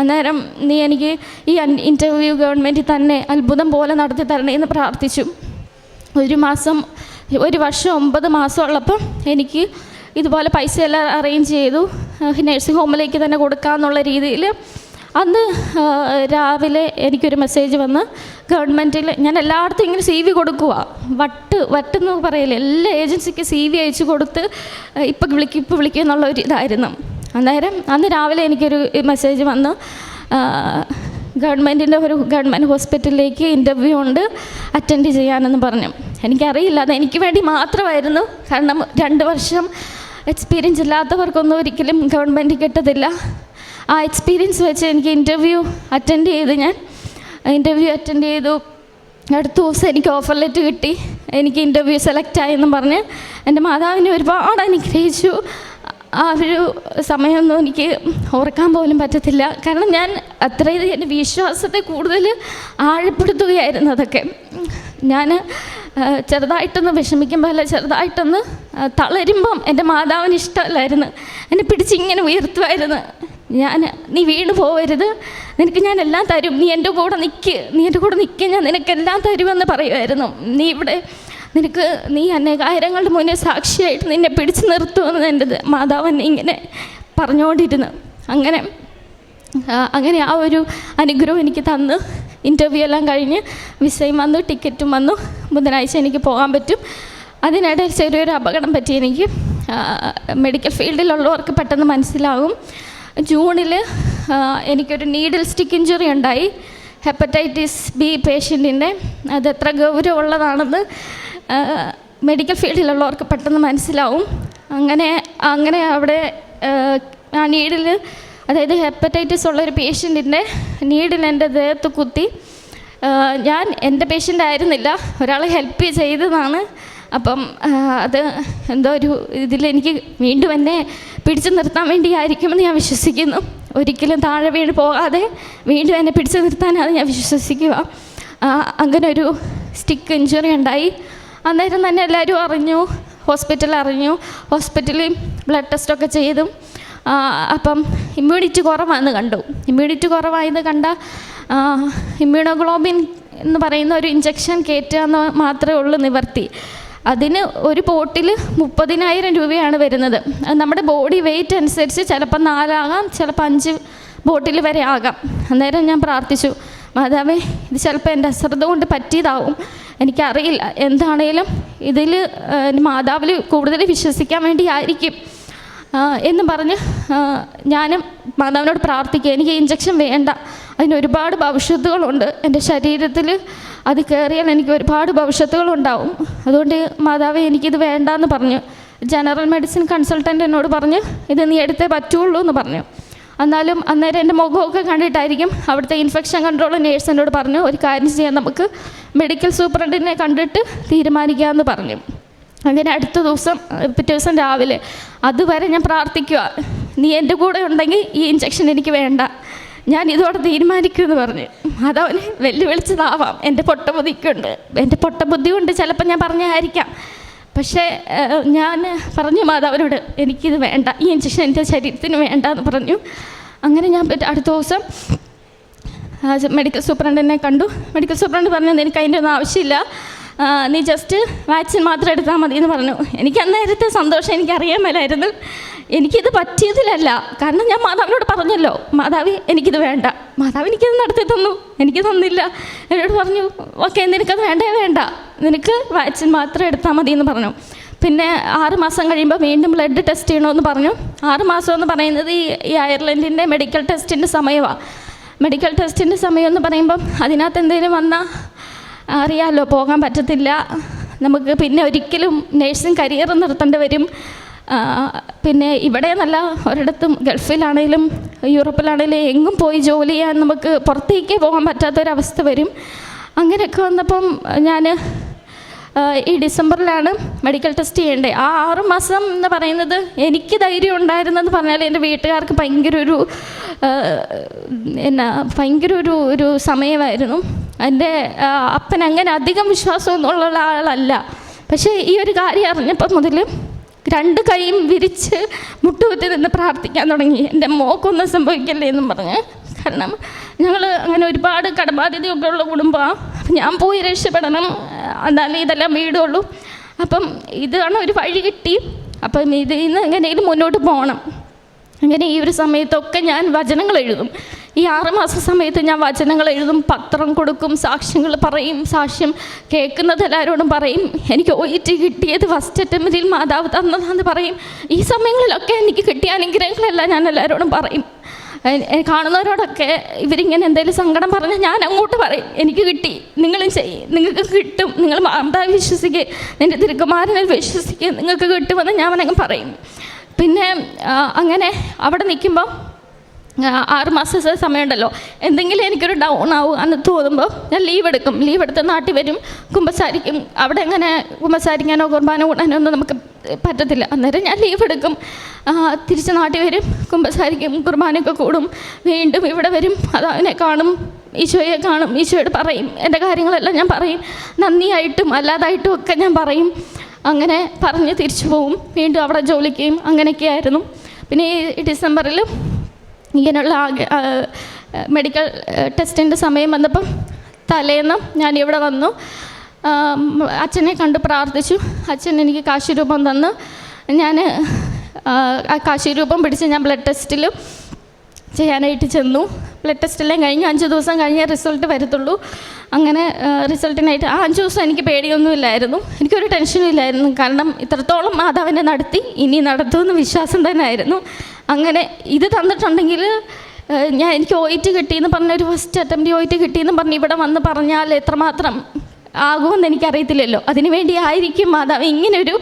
അന്നേരം നീ എനിക്ക് ഈ ഇന്റർവ്യൂ ഗവൺമെന്റ് തന്നെ അത്ഭുതം പോലെ നടത്തി തരണേ എന്ന് പ്രാർത്ഥിച്ചു. ഒരു മാസം ഒരു വർഷം ഒമ്പത് മാസം ഉള്ളപ്പം എനിക്ക് ഇതുപോലെ പൈസ എല്ലാം അറേഞ്ച് ചെയ്തു നഴ്സിംഗ് ഹോമിലേക്ക് തന്നെ കൊടുക്കാമെന്നുള്ള രീതിയിൽ അന്ന് രാവിലെ എനിക്കൊരു മെസ്സേജ് വന്ന് ഗവൺമെന്റിൽ ഞാൻ എല്ലായിടത്തും ഇങ്ങനെ സി വി കൊടുക്കുക വട്ട് വട്ടെന്ന് പറയില്ല എല്ലാ ഏജൻസിക്ക് സി വി അയച്ചു കൊടുത്ത് ഇപ്പം വിളിക്കും ഇപ്പം വിളിക്കും എന്നുള്ള ഒരു ഇതായിരുന്നു. അന്നേരം അന്ന് രാവിലെ എനിക്കൊരു മെസ്സേജ് വന്നു ഗവൺമെന്റിന്റെ ഒരു ഗവൺമെന്റ് ഹോസ്പിറ്റലിലേക്ക് ഇന്റർവ്യൂ ഉണ്ട്. അറ്റൻഡ് ചെയ്യാനെന്ന് പറഞ്ഞു. എനിക്കറിയില്ല. അത് എനിക്ക് വേണ്ടി മാത്രമായിരുന്നു. കാരണം രണ്ട് വർഷം എക്സ്പീരിയൻസ് ഇല്ലാത്തവർക്കൊന്നും ഒരിക്കലും ഗവൺമെന്റ് കിട്ടത്തില്ല. ആ എക്സ്പീരിയൻസ് വെച്ച് എനിക്ക് ഇന്റർവ്യൂ അറ്റൻഡ് ചെയ്ത് ഞാൻ. ഇന്റർവ്യൂ അറ്റൻഡ് ചെയ്തു. അടുത്ത ദിവസം എനിക്ക് ഓഫർ ലെറ്റ് കിട്ടി. എനിക്ക് ഇന്റർവ്യൂ സെലക്ട് ആയെന്നും പറഞ്ഞ്. എന്റെ മാതാവിനെ ഒരുപാട് അനുഗ്രഹിച്ചു. ആ ഒരു സമയമൊന്നും എനിക്ക് ഓർക്കാൻ പോലും പറ്റത്തില്ല. കാരണം ഞാൻ അത്രയും എന്റെ വിശ്വാസത്തെ കൂടുതൽ ആഴപ്പെടുത്തുകയായിരുന്നു അതൊക്കെ. ഞാൻ ചെറുതായിട്ടൊന്ന് വിഷമിക്കുമ്പോൾ അല്ല ചെറുതായിട്ടൊന്ന് തളരുമ്പം എന്റെ മാതാവിന് ഇഷ്ടമല്ലായിരുന്നു. എന്നെ പിടിച്ച് ഇങ്ങനെ ഉയർത്തുമായിരുന്നു. ഞാൻ നീ വീണ് പോവരുത്. നിനക്ക് ഞാൻ എല്ലാം തരും. നീ എന്റെ കൂടെ നിൽക്ക് നീ എന്റെ കൂടെ നിൽക്കുക ഞാൻ നിനക്കെല്ലാം തരുമെന്ന് പറയുമായിരുന്നു. നീ ഇവിടെ നിനക്ക് നീ അനേകായിരങ്ങളുടെ മുന്നേ സാക്ഷിയായിട്ട് നിന്നെ പിടിച്ചു നിർത്തുമെന്ന് എന്റെ മാതാവ് എന്നെ ഇങ്ങനെ പറഞ്ഞുകൊണ്ടിരുന്നു. അങ്ങനെ അങ്ങനെ ആ ഒരു അനുഗ്രഹം എനിക്ക് തന്ന്. ഇന്റർവ്യൂ എല്ലാം കഴിഞ്ഞ് വിസയും വന്നു ടിക്കറ്റും വന്നു. ബുധനാഴ്ച എനിക്ക് പോകാൻ പറ്റും. അതിനിടയിൽ ചെറിയൊരു അപകടം പറ്റി എനിക്ക്. മെഡിക്കൽ ഫീൽഡിലുള്ളവർക്ക് പെട്ടെന്ന് മനസ്സിലാകും. ജൂണിൽ എനിക്കൊരു നീഡിൽ സ്റ്റിക്ക് ഇഞ്ചുറി ഉണ്ടായി. ഹെപ്പറ്റൈറ്റിസ് ബി പേഷ്യന്റിന്റെ അത് എത്ര ഗൗരവമുള്ളതാണെന്ന് മെഡിക്കൽ ഫീൽഡിലുള്ളവർക്ക് പെട്ടെന്ന് മനസ്സിലാവും. അങ്ങനെ അങ്ങനെ അവിടെ ആ, നീഡിൽ അതായത് ഹെപ്പറ്റൈറ്റിസ് ഉള്ള ഒരു പേഷ്യന്റിന്റെ നീഡിൽ എന്റെ ദേഹത്ത് കുത്തി ഞാൻ എന്റെ പേഷ്യന്റ് ആയിരുന്നില്ല. ഒരാൾ ഹെൽപ്പ് ചെയ്തതാണ്. അപ്പം അത് എന്തോ ഒരു ഇതിലെനിക്ക് വീണ്ടും എന്നെ പിടിച്ചു നിർത്താൻ വേണ്ടിയായിരിക്കുമെന്ന് ഞാൻ വിശ്വസിക്കുന്നു. ഒരിക്കലും താഴെ വീണ് പോകാതെ വീണ്ടും എന്നെ പിടിച്ചു നിർത്താനാണ് ഞാൻ വിശ്വസിക്കുക. അങ്ങനെ ഒരു സ്റ്റിക്ക് ഇഞ്ചുറി ഉണ്ടായി. അന്നേരം തന്നെ എല്ലാവരും അറിഞ്ഞു ഹോസ്പിറ്റലിൽ അറിഞ്ഞു. ഹോസ്പിറ്റലിൽ ബ്ലഡ് ടെസ്റ്റൊക്കെ ചെയ്തു. അപ്പം ഇമ്മ്യൂണിറ്റി കുറവാണെന്ന് കണ്ടു. ഇമ്മ്യൂണിറ്റി കുറവായെന്ന് കണ്ട ഇമ്മ്യൂണോഗ്ലോബിൻ എന്ന് പറയുന്ന ഒരു ഇഞ്ചക്ഷൻ കയറ്റുക എന്ന് മാത്രമേ ഉള്ളൂ നിവർത്തി. അതിന് ഒരു പോട്ടിൽ മുപ്പതിനായിരം രൂപയാണ് വരുന്നത്. നമ്മുടെ ബോഡി വെയിറ്റ് അനുസരിച്ച് ചിലപ്പോൾ നാലാകാം ചിലപ്പോൾ അഞ്ച് ബോട്ടിൽ വരെ ആകാം. അന്നേരം ഞാൻ പ്രാർത്ഥിച്ചു. മാതാവേ ഇത് ചിലപ്പോൾ എന്റെ അശ്രദ്ധ കൊണ്ട് പറ്റിയതാവും. എനിക്കറിയില്ല. എന്താണേലും ഇതിൽ മാതാവിൽ കൂടുതൽ വിശ്വസിക്കാൻ വേണ്ടി ആയിരിക്കും എന്ന് പറഞ്ഞ് ഞാനും മാതാവിനോട് പ്രാർത്ഥിക്കുക. എനിക്ക് ഇഞ്ചക്ഷൻ വേണ്ട. അതിന് ഒരുപാട് ഭവിഷ്യത്തുകളുണ്ട്. എന്റെ ശരീരത്തിൽ അത് കയറിയാൽ എനിക്ക് ഒരുപാട് ഭവിഷ്യത്തുകളുണ്ടാവും. അതുകൊണ്ട് മാതാവ് എനിക്കിത് വേണ്ടാന്ന് പറഞ്ഞു ജനറൽ മെഡിസിൻ കൺസൾട്ടന്റ് എന്നോട് പറഞ്ഞ് ഇത് നീ എടുത്തേ പറ്റുള്ളൂ എന്ന് പറഞ്ഞു. എന്നാലും അന്നേരം എന്റെ മുഖമൊക്കെ കണ്ടിട്ടായിരിക്കും അവിടുത്തെ ഇൻഫെക്ഷൻ കൺട്രോൾ നേഴ്സ് എന്നോട് പറഞ്ഞു ഒരു കാര്യം ചെയ്യാൻ നമുക്ക് മെഡിക്കൽ സൂപ്രണ്ടിനെ കണ്ടിട്ട് തീരുമാനിക്കാമെന്ന് പറഞ്ഞു. അങ്ങനെ അടുത്ത ദിവസം പിറ്റേ ദിവസം രാവിലെ അതുവരെ ഞാൻ പ്രാർത്ഥിക്കുക നീ എന്റെ കൂടെ ഉണ്ടെങ്കിൽ ഈ ഇഞ്ചക്ഷൻ എനിക്ക് വേണ്ട. ഞാൻ ഇതോടെ തീരുമാനിക്കുമെന്ന് പറഞ്ഞ്. അതവന് വെല്ലുവിളിച്ചതാവാം. എന്റെ പൊട്ട ബുദ്ധിക്കുണ്ട് എന്റെ പൊട്ട ബുദ്ധി കൊണ്ട് ചിലപ്പോൾ ഞാൻ പറഞ്ഞായിരിക്കാം. പക്ഷേ ഞാൻ പറഞ്ഞു മാതാവിനോട് എനിക്കിത് വേണ്ട. ഈ ഇഞ്ചക്ഷൻ എന്റെ ശരീരത്തിന് വേണ്ട എന്ന് പറഞ്ഞു. അങ്ങനെ ഞാൻ അടുത്ത ദിവസം മെഡിക്കൽ സൂപ്രണ്ടിനെ കണ്ടു. മെഡിക്കൽ സൂപ്രണ്ട് പറഞ്ഞു നിനക്ക് അതിന്റെ ഒന്നും ആവശ്യമില്ല. നീ ജസ്റ്റ് വാക്സിൻ മാത്രം എടുത്താൽ മതി എന്ന് പറഞ്ഞു. എനിക്ക് അന്നേരത്തെ സന്തോഷം എനിക്കറിയാൻ മേലായിരുന്നു. എനിക്കിത് പറ്റിയതിലല്ല. കാരണം ഞാൻ മാതാവിനോട് പറഞ്ഞല്ലോ മാതാവ് എനിക്കിത് വേണ്ട. മാതാവ് എനിക്കത് നടത്തി തന്നു. എനിക്ക് തന്നില്ല. എന്നോട് പറഞ്ഞു ഓക്കെ നിനക്കത് വേണ്ടേ വേണ്ട. നിനക്ക് വാക്സിൻ മാത്രം എടുത്താൽ മതി എന്ന് പറഞ്ഞു. പിന്നെ ആറ് മാസം കഴിയുമ്പോൾ വീണ്ടും ബ്ലഡ് ടെസ്റ്റ് ചെയ്യണമെന്ന് പറഞ്ഞു. ആറ് മാസം എന്ന് പറയുന്നത് ഈ ഈ അയർലൻഡിന്റെ മെഡിക്കൽ ടെസ്റ്റിന്റെ സമയമാണ് മെഡിക്കൽ ടെസ്റ്റിന്റെ സമയം എന്ന് പറയുമ്പം അതിനകത്ത് എന്തെങ്കിലും വന്നാൽ അറിയാമല്ലോ പോകാൻ പറ്റത്തില്ല. നമുക്ക് പിന്നെ ഒരിക്കലും നേഴ്സിംഗ് കരിയർ നിർത്തേണ്ടി വരും. പിന്നെ ഇവിടെ നല്ല ഒരിടത്തും ഗൾഫിലാണേലും യൂറോപ്പിലാണേലും എങ്ങും പോയി ജോലി ചെയ്യാൻ നമുക്ക് പുറത്തേക്ക് പോകാൻ പറ്റാത്തൊരവസ്ഥ വരും. അങ്ങനെയൊക്കെ വന്നപ്പം ഞാൻ ഈ ഡിസംബറിലാണ് മെഡിക്കൽ ടെസ്റ്റ് ചെയ്യേണ്ടത്. ആ ആറ് മാസം എന്ന് പറയുന്നത് എനിക്ക് ധൈര്യം ഉണ്ടായിരുന്നെന്ന് പറഞ്ഞാൽ എന്റെ വീട്ടുകാർക്ക് ഭയങ്കര ഒരു എന്നാ ഭയങ്കര ഒരു ഒരു സമയമായിരുന്നു. എന്റെ അപ്പൻ അങ്ങനെ അധികം വിശ്വാസമൊന്നുള്ള ആളല്ല. പക്ഷേ ഈ ഒരു കാര്യം അറിഞ്ഞപ്പോൾ മുതൽ രണ്ട് കൈയും വിരിച്ച് മുട്ടുകുത്തി നിന്ന് പ്രാർത്ഥിക്കാൻ തുടങ്ങി. എന്റെ മോക്കൊന്നും സംഭവിക്കല്ലേ എന്നും പറഞ്ഞ്. കാരണം ഞങ്ങൾ അങ്ങനെ ഒരുപാട് കടബാധ്യതയൊക്കെ ഉള്ള കുടുംബമാണ് ഞാൻ പോയി രക്ഷപ്പെടണം. എന്നാലേ ഇതെല്ലാം വീടുള്ളൂ. അപ്പം ഇതാണ് ഒരു വഴി കിട്ടി. അപ്പം ഇതിൽ നിന്ന് എങ്ങനെയും മുന്നോട്ട് പോകണം. അങ്ങനെ ഈ ഒരു സമയത്തൊക്കെ ഞാൻ വചനങ്ങൾ എഴുതും. ഈ ആറുമാസ സമയത്ത് ഞാൻ വചനങ്ങൾ എഴുതും. പത്രം കൊടുക്കും സാക്ഷ്യങ്ങൾ പറയും സാക്ഷ്യം കേൾക്കുന്നത് എല്ലാവരോടും പറയും. എനിക്ക് ഒ ടി കിട്ടിയത് ഫസ്റ്റ് അറ്റംപ്റ്റിൽ മാതാവ് തന്നതാന്ന് പറയും. ഈ സമയങ്ങളിലൊക്കെ എനിക്ക് കിട്ടിയ അനുഗ്രഹങ്ങളെല്ലാം ഞാൻ എല്ലാവരോടും പറയും. കാണുന്നവരോടൊക്കെ ഇവരിങ്ങനെ എന്തെങ്കിലും സങ്കടം പറഞ്ഞാൽ ഞാൻ അങ്ങോട്ട് പറയും എനിക്ക് കിട്ടി നിങ്ങളും ചെയ്യും നിങ്ങൾക്ക് കിട്ടും നിങ്ങൾ മാതാവ് വിശ്വസിക്കുക നിന്റെ തിരുക്കുമാരനിൽ വിശ്വസിക്കുക നിങ്ങൾക്ക് കിട്ടുമെന്ന് ഞാൻ അങ്ങ് പറയും. പിന്നെ അങ്ങനെ അവിടെ നിൽക്കുമ്പോൾ ആറ് മാസത്തെ സമയമുണ്ടല്ലോ. എന്തെങ്കിലും എനിക്കൊരു ഡൗൺ ആവും എന്ന് തോന്നുമ്പോൾ ഞാൻ ലീവ് എടുക്കും. ലീവ് എടുത്ത് നാട്ടിൽ വരും. കുമ്പസാരിക്കും. അവിടെ എങ്ങനെ കുമ്പസാരിക്കാനോ കുർബാനോ കൂടാനോ ഒന്നും നമുക്ക് പറ്റത്തില്ല. അന്നേരം ഞാൻ ലീവ് എടുക്കും. തിരിച്ച് നാട്ടിൽ വരും. കുമ്പസാരിക്കും. കുർബാനയൊക്കെ കൂടും. വീണ്ടും ഇവിടെ വരും. അത് കാണും. ഈശോയെ കാണും. ഈശോയോട് പറയും. എന്റെ കാര്യങ്ങളെല്ലാം ഞാൻ പറയും. നന്ദിയായിട്ടും അല്ലാതായിട്ടും ഒക്കെ ഞാൻ പറയും. അങ്ങനെ പറഞ്ഞ് തിരിച്ചു പോവും. വീണ്ടും അവിടെ ജോലിക്കുകയും അങ്ങനെയൊക്കെ ആയിരുന്നു പിന്നെ ഈ ഡിസംബറിൽ ഇങ്ങനെയുള്ള മെഡിക്കൽ ടെസ്റ്റിന്റെ സമയം വന്നപ്പം തലേന്ന് ഞാൻ ഇവിടെ വന്നു അച്ഛനെ കണ്ട് പ്രാർത്ഥിച്ചു. അച്ഛൻ എനിക്ക് കാശിരൂപം തന്ന്. ഞാൻ ആ, കാശിരൂപം പിടിച്ച് ഞാൻ ബ്ലഡ് ടെസ്റ്റിൽ ചെയ്യാനായിട്ട് ചെന്നു. ബ്ലഡ് ടെസ്റ്റെല്ലാം കഴിഞ്ഞ് അഞ്ച് ദിവസം കഴിഞ്ഞേ റിസൾട്ട് വരത്തുള്ളൂ. അങ്ങനെ റിസൾട്ടിനായിട്ട് ആ അഞ്ച് ദിവസം എനിക്ക് പേടിയൊന്നുമില്ലായിരുന്നു. എനിക്കൊരു ടെൻഷനും ഇല്ലായിരുന്നു. കാരണം ഇത്രത്തോളം മാതാവിനെ നടത്തി ഇനി നടത്തുമെന്ന് വിശ്വാസം തന്നെ ആയിരുന്നു അങ്ങനെ ഇത് തന്നിട്ടുണ്ടെങ്കിൽ ഞാൻ എനിക്ക് ഓയിറ്റ് കിട്ടിയെന്ന് പറഞ്ഞൊരു ഫസ്റ്റ് അറ്റംപ്റ്റ് ഓയിറ്റ് കിട്ടിയെന്ന് പറഞ്ഞ് ഇവിടെ വന്ന് പറഞ്ഞാൽ എത്രമാത്രം ആകുമെന്ന് എനിക്കറിയത്തില്ലല്ലോ. അതിനുവേണ്ടി ആയിരിക്കും മാതാവ് ഇങ്ങനൊരു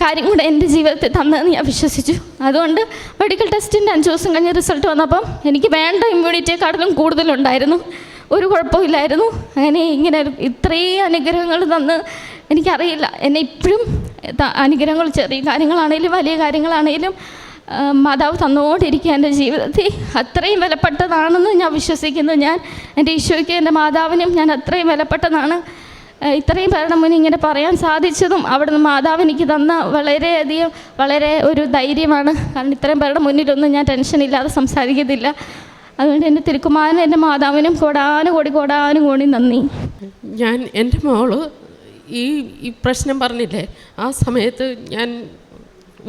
കാര്യം കൂടെ എന്റെ ജീവിതത്തിൽ തന്നതെന്ന് ഞാൻ വിശ്വസിച്ചു. അതുകൊണ്ട് മെഡിക്കൽ ടെസ്റ്റിന്റെ അഞ്ച് ദിവസം കഴിഞ്ഞ റിസൾട്ട് വന്നപ്പം എനിക്ക് വേണ്ട ഇമ്മ്യൂണിറ്റിയെക്കാട്ടിലും കൂടുതലുണ്ടായിരുന്നു. ഒരു കുഴപ്പമില്ലായിരുന്നു. അങ്ങനെ ഇങ്ങനെ ഇത്രയും അനുഗ്രഹങ്ങൾ തന്ന് എനിക്കറിയില്ല. എന്നെ ഇപ്പോഴും അനുഗ്രഹങ്ങൾ ചെറിയ കാര്യങ്ങളാണെങ്കിലും വലിയ കാര്യങ്ങളാണെങ്കിലും മാതാവ് തന്നുകൊണ്ടിരിക്കുക എന്റെ ജീവിതത്തിൽ. അത്രയും വിലപ്പെട്ടതാണെന്ന് ഞാൻ വിശ്വസിക്കുന്നു. ഞാൻ എന്റെ ഈശോയ്ക്കും എന്റെ മാതാവിനും ഞാൻ അത്രയും വിലപ്പെട്ടതാണ്. ഇത്രയും പേരുടെ മുന്നിൽ ഇങ്ങനെ പറയാൻ സാധിച്ചതും അവിടുന്ന് മാതാവ് എനിക്ക് തന്ന വളരെയധികം വളരെ ഒരു ധൈര്യമാണ്. കാരണം ഇത്രയും പേരുടെ മുന്നിലൊന്നും ഞാൻ ടെൻഷൻ ഇല്ലാതെ സംസാരിക്കത്തില്ല അതുകൊണ്ട് എന്റെ തിരുക്കുമാരനും എന്റെ മാതാവിനും കോടാനു കോടി കോടാനു കോടി നന്ദി. ഞാൻ എന്റെ മോൾ ഈ ഈ പ്രശ്നം പറഞ്ഞില്ലേ? ആ സമയത്ത് ഞാൻ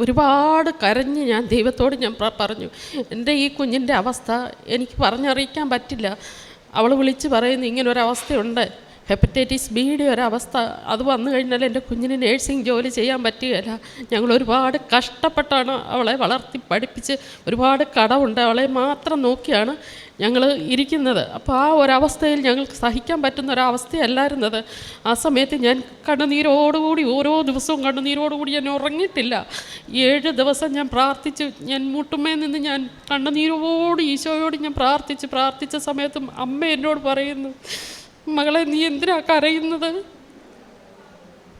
ഒരുപാട് കരഞ്ഞ് ഞാൻ ദൈവത്തോട് ഞാൻ പറഞ്ഞു എന്റെ ഈ കുഞ്ഞിന്റെ അവസ്ഥ എനിക്ക് പറഞ്ഞറിയിക്കാൻ പറ്റില്ല. അവൾ വിളിച്ച് പറയുന്നു ഇങ്ങനെ ഒരവസ്ഥയുണ്ട് ഹെപ്പറ്റൈറ്റിസ് ബിയുടെ ഒരവസ്ഥ അത് വന്നു കഴിഞ്ഞാൽ എന്റെ കുഞ്ഞിന് നേഴ്സിംഗ് ജോലി ചെയ്യാൻ പറ്റുകയില്ല. ഞങ്ങൾ ഒരുപാട് കഷ്ടപ്പെട്ടാണ് അവളെ വളർത്തി പഠിപ്പിച്ച് ഒരുപാട് കടമുണ്ട് അവളെ മാത്രം നോക്കിയാണ് ഞങ്ങൾ ഇരിക്കുന്നത്. അപ്പോൾ ആ ഒരവസ്ഥയിൽ ഞങ്ങൾക്ക് സഹിക്കാൻ പറ്റുന്ന ഒരവസ്ഥയല്ലായിരുന്നത്. ആ സമയത്ത് ഞാൻ കണ്ണുനീരോടുകൂടി ഓരോ ദിവസവും കണ്ണുനീരോടുകൂടി ഞാൻ ഉറങ്ങിയിട്ടില്ല. ഏഴ് ദിവസം ഞാൻ പ്രാർത്ഥിച്ചു. ഞാൻ മുട്ടുമ്മയിൽ നിന്ന് ഞാൻ കണ്ണുനീരോട് ഈശോയോട് ഞാൻ പ്രാർത്ഥിച്ച്. പ്രാർത്ഥിച്ച സമയത്തും അമ്മ എന്നോട് പറയുന്നു മകളെ നീ എന്തിനാ കരയുന്നത്?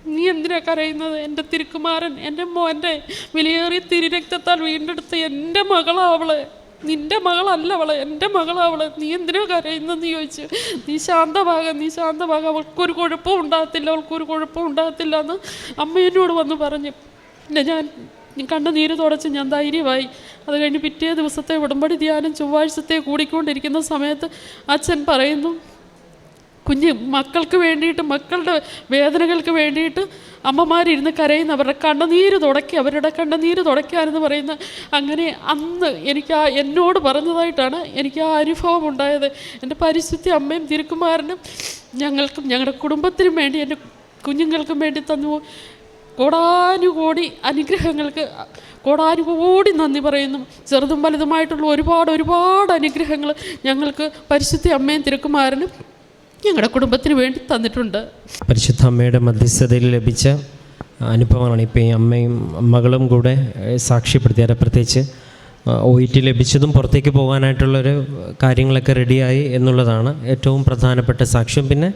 നീ എന്തിനാ കരയുന്നത്? എന്റെ തിരുക്കുമാരൻ എന്റെ മോന്റെ വിലയേറിയ തിരുരക്തത്താൽ വീണ്ടെടുത്ത എന്റെ മകളാ അവൾ. നിന്റെ മകളല്ല അവൾ എന്റെ മകളാ അവൾ. നീ എന്തിനാ കരയുന്നത് കരയുന്നതെന്ന് ചോദിച്ചു. നീ ശാന്തമാക നീ ശാന്തമാക. അവൾക്കൊരു കുഴപ്പവും ഉണ്ടാകത്തില്ല അവൾക്കൊരു കുഴപ്പവും ഉണ്ടാകത്തില്ല എന്ന് അമ്മ എന്നോട് വന്ന് പറഞ്ഞു. പിന്നെ ഞാൻ കണ്ണുനീര് തുടച്ച് ഞാൻ ധൈര്യമായി. അത് കഴിഞ്ഞ് പിറ്റേ ദിവസത്തെ ഉടമ്പടി ധ്യാനം ചൊവ്വാഴ്ചത്തെ കൂടിക്കൊണ്ടിരിക്കുന്ന സമയത്ത് അച്ഛൻ പറയുന്നു കുഞ്ഞ് മക്കൾക്ക് വേണ്ടിയിട്ട് മക്കളുടെ വേദനകൾക്ക് വേണ്ടിയിട്ട് അമ്മമാരിരുന്ന് കരയുന്ന അവരുടെ കണ്ണുനീര് തുടക്കി അവരുടെ കണ്ണുനീര് തുടയ്ക്കാനെന്ന് പറയുന്ന അങ്ങനെ അന്ന് എനിക്ക് ആ എന്നോട് പറഞ്ഞതായിട്ടാണ് എനിക്ക് ആ അനുഭവം ഉണ്ടായത്. എന്റെ പരിശുദ്ധി അമ്മയും തിരുക്കുമാരനും ഞങ്ങൾക്കും ഞങ്ങളുടെ കുടുംബത്തിനും വേണ്ടി എന്റെ കുഞ്ഞുങ്ങൾക്കും വേണ്ടി തന്നു. കോടാനുകോടി അനുഗ്രഹങ്ങൾക്ക് കോടാനുകോടി നന്ദി പറയുന്നു. ചെറുതും വലുതുമായിട്ടുള്ള ഒരുപാട് ഒരുപാട് അനുഗ്രഹങ്ങൾ ഞങ്ങൾക്ക് പരിശുദ്ധി അമ്മയും തിരുക്കുമാരനും ഞങ്ങളുടെ കുടുംബത്തിന് വേണ്ടി തന്നിട്ടുണ്ട്. പരിശുദ്ധ അമ്മയുടെ മധ്യസ്ഥതയിൽ ലഭിച്ച അനുഭവമാണ് ഇപ്പോൾ ഈ അമ്മയും മകളും കൂടെ സാക്ഷ്യപ്പെടുത്തി. സാക്ഷ്യപ്പെടുത്തിയത് പ്രത്യേകിച്ച് ഒ ഇ ടി ലഭിച്ചതും പുറത്തേക്ക് പോകാനായിട്ടുള്ളൊരു കാര്യങ്ങളൊക്കെ റെഡിയായി എന്നുള്ളതാണ് ഏറ്റവും പ്രധാനപ്പെട്ട സാക്ഷ്യം. പിന്നെ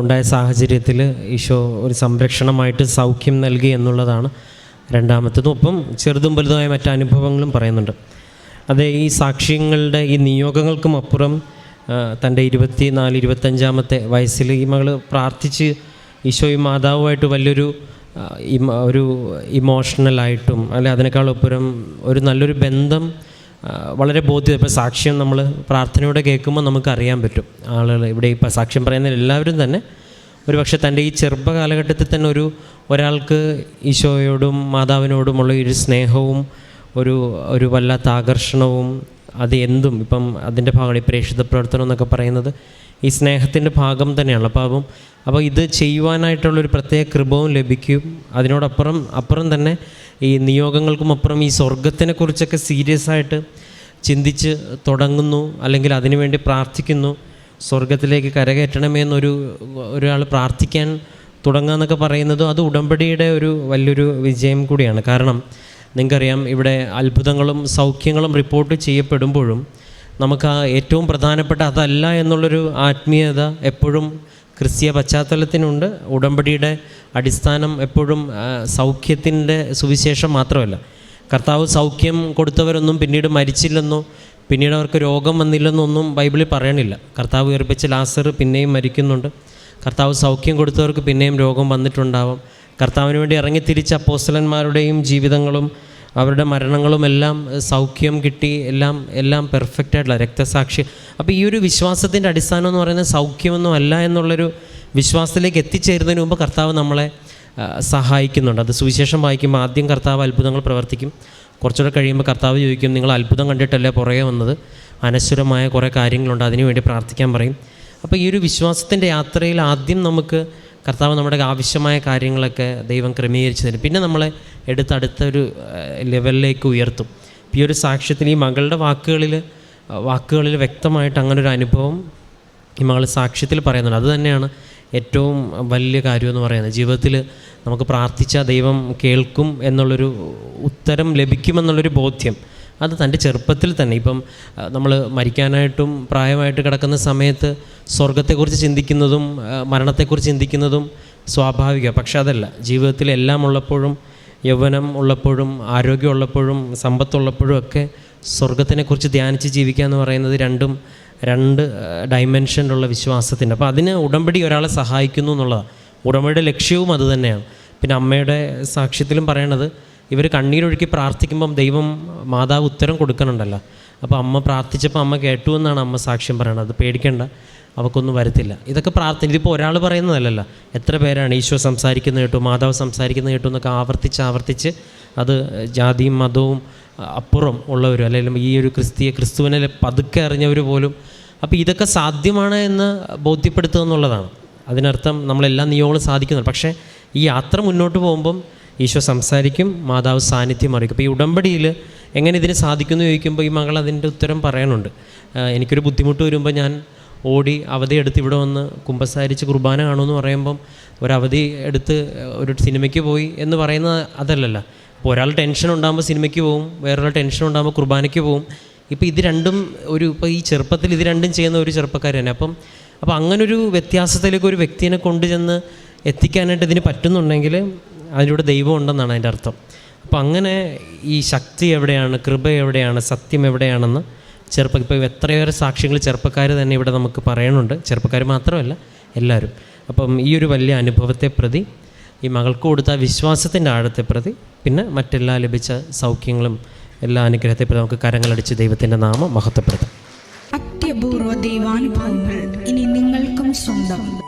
ഉണ്ടായ സാഹചര്യത്തിൽ ഈശോ ഒരു സംരക്ഷണമായിട്ട് സൗഖ്യം നൽകി എന്നുള്ളതാണ് രണ്ടാമത്തതും. ഒപ്പം ചെറുതും വലുതുമായ മറ്റു അനുഭവങ്ങളും പറയുന്നുണ്ട്. അതേ ഈ സാക്ഷ്യങ്ങളുടെ ഈ നിയോഗങ്ങൾക്കും അപ്പുറം തന്റെ ഇരുപത്തി നാല് ഇരുപത്തഞ്ചാമത്തെ വയസ്സിൽ ഈ മകൾ പ്രാർത്ഥിച്ച് ഈശോയും മാതാവുമായിട്ട് വലിയൊരു ഒരു ഇമോഷണലായിട്ടും അല്ലെ അതിനേക്കാളൊപ്പുറം ഒരു നല്ലൊരു ബന്ധം വളരെ ബോധ്യം. ഇപ്പോൾ സാക്ഷ്യം നമ്മൾ പ്രാർത്ഥനയോടെ കേൾക്കുമ്പോൾ നമുക്കറിയാൻ പറ്റും. ആളുകൾ ഇവിടെ ഇപ്പോൾ സാക്ഷ്യം പറയുന്ന എല്ലാവരും തന്നെ ഒരു പക്ഷേ തന്റെ ഈ ചെറുപ്പ കാലഘട്ടത്തിൽ തന്നെ ഒരു ഒരാൾക്ക് ഈശോയോടും മാതാവിനോടുമുള്ള ഒരു സ്നേഹവും ഒരു ഒരു വല്ലാത്ത ആകർഷണവും അത് എന്തും ഇപ്പം അതിന്റെ ഭാഗമാണ് ഈ പ്രേക്ഷിത പ്രവർത്തനം എന്നൊക്കെ പറയുന്നത്. ഈ സ്നേഹത്തിന്റെ ഭാഗം തന്നെയാണ് അപ്പോൾ അപ്പം അപ്പോൾ ഇത് ചെയ്യുവാനായിട്ടുള്ളൊരു പ്രത്യേക കൃപവും ലഭിക്കും. അതിനോടപ്പുറം അപ്പുറം തന്നെ ഈ നിയോഗങ്ങൾക്കും അപ്പുറം ഈ സ്വർഗത്തിനെക്കുറിച്ചൊക്കെ സീരിയസ് ആയിട്ട് ചിന്തിച്ച് തുടങ്ങുന്നു അല്ലെങ്കിൽ അതിനുവേണ്ടി പ്രാർത്ഥിക്കുന്നു. സ്വർഗത്തിലേക്ക് കരകയറ്റണമേ എന്നൊരു ഒരാൾ പ്രാർത്ഥിക്കാൻ തുടങ്ങുക എന്നൊക്കെ പറയുന്നതും അത് ഉടമ്പടിയുടെ ഒരു വലിയൊരു വിജയം കൂടിയാണ്. കാരണം നിങ്ങൾക്കറിയാം ഇവിടെ അത്ഭുതങ്ങളും സൗഖ്യങ്ങളും റിപ്പോർട്ട് ചെയ്യപ്പെടുമ്പോഴും നമുക്ക് ആ ഏറ്റവും പ്രധാനപ്പെട്ട അതല്ല എന്നുള്ളൊരു ആത്മീയത എപ്പോഴും ക്രിസ്തീയ പശ്ചാത്തലത്തിനുണ്ട്. ഉടമ്പടിയുടെ അടിസ്ഥാനം എപ്പോഴും സൗഖ്യത്തിന്റെ സുവിശേഷം മാത്രമല്ല. കർത്താവ് സൗഖ്യം കൊടുത്തവരൊന്നും പിന്നീട് മരിച്ചില്ലെന്നോ പിന്നീട് അവർക്ക് രോഗം വന്നില്ലെന്നോ ഒന്നും ബൈബിളിൽ പറയണില്ല. കർത്താവ് ഉയർപ്പിച്ച ലാസർ പിന്നെയും മരിക്കുന്നുണ്ട്. കർത്താവ് സൗഖ്യം കൊടുത്തവർക്ക് പിന്നെയും രോഗം വന്നിട്ടുണ്ടാവാം. കർത്താവിന് വേണ്ടി ഇറങ്ങി തിരിച്ച അപ്പോസ്റ്റലന്മാരുടെയും ജീവിതങ്ങളും അവരുടെ മരണങ്ങളും എല്ലാം സൗഖ്യം കിട്ടി എല്ലാം എല്ലാം പെർഫെക്റ്റ് ആയിട്ടുള്ള രക്തസാക്ഷി. അപ്പോൾ ഈ ഒരു വിശ്വാസത്തിന്റെ അടിസ്ഥാനം എന്ന് പറയുന്നത് സൗഖ്യമൊന്നും അല്ല എന്നുള്ളൊരു വിശ്വാസത്തിലേക്ക് എത്തിച്ചേരുന്നതിന് മുമ്പ് കർത്താവ് നമ്മളെ സഹായിക്കുന്നുണ്ട്. അത് സുവിശേഷം വായിക്കുമ്പോൾ ആദ്യം കർത്താവ് അത്ഭുതങ്ങൾ പ്രവർത്തിക്കും. കുറച്ചുകൂടെ കഴിയുമ്പോൾ കർത്താവ് ചോദിക്കും നിങ്ങൾ അത്ഭുതം കണ്ടിട്ടല്ലേ പുറകെ വന്നത്? അനശ്വരമായ കുറേ കാര്യങ്ങളുണ്ട് അതിനുവേണ്ടി പ്രാർത്ഥിക്കാൻ പറയും. അപ്പോൾ ഈ ഒരു വിശ്വാസത്തിന്റെ യാത്രയിൽ ആദ്യം നമുക്ക് കർത്താവ് നമ്മുടെ ആവശ്യമായ കാര്യങ്ങളൊക്കെ ദൈവം ക്രമീകരിച്ചു തരും. പിന്നെ നമ്മളെ എടുത്തടുത്തൊരു ലെവലിലേക്ക് ഉയർത്തും. ഈ ഒരു സാക്ഷ്യത്തിന് ഈ മകളുടെ വാക്കുകളിൽ വാക്കുകളിൽ വ്യക്തമായിട്ട് അങ്ങനെ ഒരു അനുഭവം ഈ മകൾ സാക്ഷ്യത്തിൽ പറയുന്നുണ്ട്. അതുതന്നെയാണ് ഏറ്റവും വലിയ കാര്യമെന്ന് പറയുന്നത്. ജീവിതത്തിൽ നമുക്ക് പ്രാർത്ഥിച്ച ദൈവം കേൾക്കും എന്നുള്ളൊരു ഉത്തരം ലഭിക്കുമെന്നുള്ളൊരു ബോധ്യം. അത് തന്റെ ചെറുപ്പത്തിൽ തന്നെ. ഇപ്പം നമ്മൾ മരിക്കാനായിട്ടും പ്രായമായിട്ട് കിടക്കുന്ന സമയത്ത് സ്വർഗത്തെക്കുറിച്ച് ചിന്തിക്കുന്നതും മരണത്തെക്കുറിച്ച് ചിന്തിക്കുന്നതും സ്വാഭാവിക. പക്ഷെ അതല്ല ജീവിതത്തിൽ എല്ലാം ഉള്ളപ്പോഴും യൗവനം ഉള്ളപ്പോഴും ആരോഗ്യമുള്ളപ്പോഴും സമ്പത്തുള്ളപ്പോഴും ഒക്കെ സ്വർഗത്തിനെക്കുറിച്ച് ധ്യാനിച്ച് ജീവിക്കുക എന്ന് പറയുന്നത് രണ്ടും രണ്ട് ഡൈമെൻഷനിലുള്ള വിശ്വാസത്തിന്റെ. അപ്പോൾ അതിന് ഉടമ്പടി ഒരാളെ സഹായിക്കുന്നു എന്നുള്ളതാണ്. ഉടമ്പടിയുടെ ലക്ഷ്യവും അതുതന്നെയാണ് പിന്നെ അമ്മയുടെ സാക്ഷ്യത്തിലും പറയണത് ഇവർ കണ്ണീരൊഴുക്കി പ്രാർത്ഥിക്കുമ്പം ദൈവം മാതാവ് ഉത്തരം കൊടുക്കണുണ്ടല്ലോ. അപ്പോൾ അമ്മ പ്രാർത്ഥിച്ചപ്പോൾ അമ്മ കേട്ടു എന്നാണ് അമ്മ സാക്ഷ്യം പറയണത്. അത് പേടിക്കേണ്ട. അവക്കൊന്നും വരത്തില്ല. ഇതൊക്കെ പ്രാർത്ഥന ഇതിപ്പോൾ ഒരാൾ പറയുന്നതല്ലല്ലോ. എത്ര പേരാണ് ഈശോ സംസാരിക്കുന്നത് കേട്ടു മാതാവ് സംസാരിക്കുന്നത് കേട്ടു എന്നൊക്കെ ആവർത്തിച്ച് ആവർത്തിച്ച് അത് ജാതിയും മതവും അപ്പുറം ഉള്ളവരും അല്ലെങ്കിൽ ഈ ഒരു ക്രിസ്തീയ ക്രിസ്തുവിനെ പതുക്കെ അറിഞ്ഞവർ പോലും അപ്പോൾ ഇതൊക്കെ സാധ്യമാണ് എന്ന് ബോധ്യപ്പെടുത്തുക എന്നുള്ളതാണ്. അതിനർത്ഥം നമ്മളെല്ലാ നിയമങ്ങളും സാധിക്കുന്നുണ്ട്. പക്ഷേ ഈ യാത്ര മുന്നോട്ട് പോകുമ്പം ഈശോ സംസാരിക്കും മാതാവ് സാന്നിധ്യം അറിയിക്കും. അപ്പോൾ ഈ ഉടമ്പടിയിൽ എങ്ങനെ ഇതിന് സാധിക്കുന്നു ചോദിക്കുമ്പോൾ ഈ മകൾ അതിന്റെ ഉത്തരം പറയാനുണ്ട്. എനിക്കൊരു ബുദ്ധിമുട്ട് വരുമ്പോൾ ഞാൻ ഓടി അവധി എടുത്ത് ഇവിടെ വന്ന് കുമ്പസാരിച്ച് കുർബാന കാണുമെന്ന് പറയുമ്പം ഒരു അവധി എടുത്ത് ഒരു സിനിമയ്ക്ക് പോയി എന്ന് പറയുന്നത് അതല്ലല്ലോ. ഇപ്പോൾ ഒരാൾ ടെൻഷൻ ഉണ്ടാകുമ്പോൾ സിനിമയ്ക്ക് പോകും വേറൊരാൾ ടെൻഷൻ ഉണ്ടാകുമ്പോൾ കുർബാനയ്ക്ക് പോകും ഇപ്പോൾ ഇത് രണ്ടും ഒരു ഇപ്പോൾ ഈ ചെറുപ്പത്തിൽ ഇത് രണ്ടും ചെയ്യുന്ന ഒരു ചെറുപ്പക്കാർ തന്നെ. അപ്പം അപ്പോൾ അങ്ങനൊരു വ്യത്യാസത്തിലേക്ക് ഒരു വ്യക്തിയെ കൊണ്ടുചെന്ന് എത്തിക്കാനായിട്ട് ഇതിന് പറ്റുന്നുണ്ടെങ്കിൽ അതിലൂടെ ദൈവം ഉണ്ടെന്നാണ് അതിന്റെ അർത്ഥം. അപ്പോൾ അങ്ങനെ ഈ ശക്തി എവിടെയാണ് കൃപ എവിടെയാണ് സത്യം എവിടെയാണെന്ന് ചെറുപ്പം ഇപ്പോൾ എത്രയേറെ സാക്ഷ്യങ്ങൾ ചെറുപ്പക്കാർ തന്നെ ഇവിടെ നമുക്ക് പറയണുണ്ട് ചെറുപ്പക്കാർ മാത്രമല്ല എല്ലാവരും. അപ്പം ഈ ഒരു വലിയ അനുഭവത്തെ പ്രതി ഈ മകൾക്ക് കൊടുത്ത വിശ്വാസത്തിന്റെ ആഴത്തെ പ്രതി പിന്നെ മറ്റെല്ലാ ലഭിച്ച സൗഖ്യങ്ങളും എല്ലാ അനുഗ്രഹത്തെ പ്രതി നമുക്ക് കരങ്ങളടിച്ച് ദൈവത്തിന്റെ നാമം മഹത്വപ്പെടുത്താം. അത്യപൂർവ ദൈവാനുഭവങ്ങൾ ഇനി നിങ്ങൾക്കും സ്വന്തം.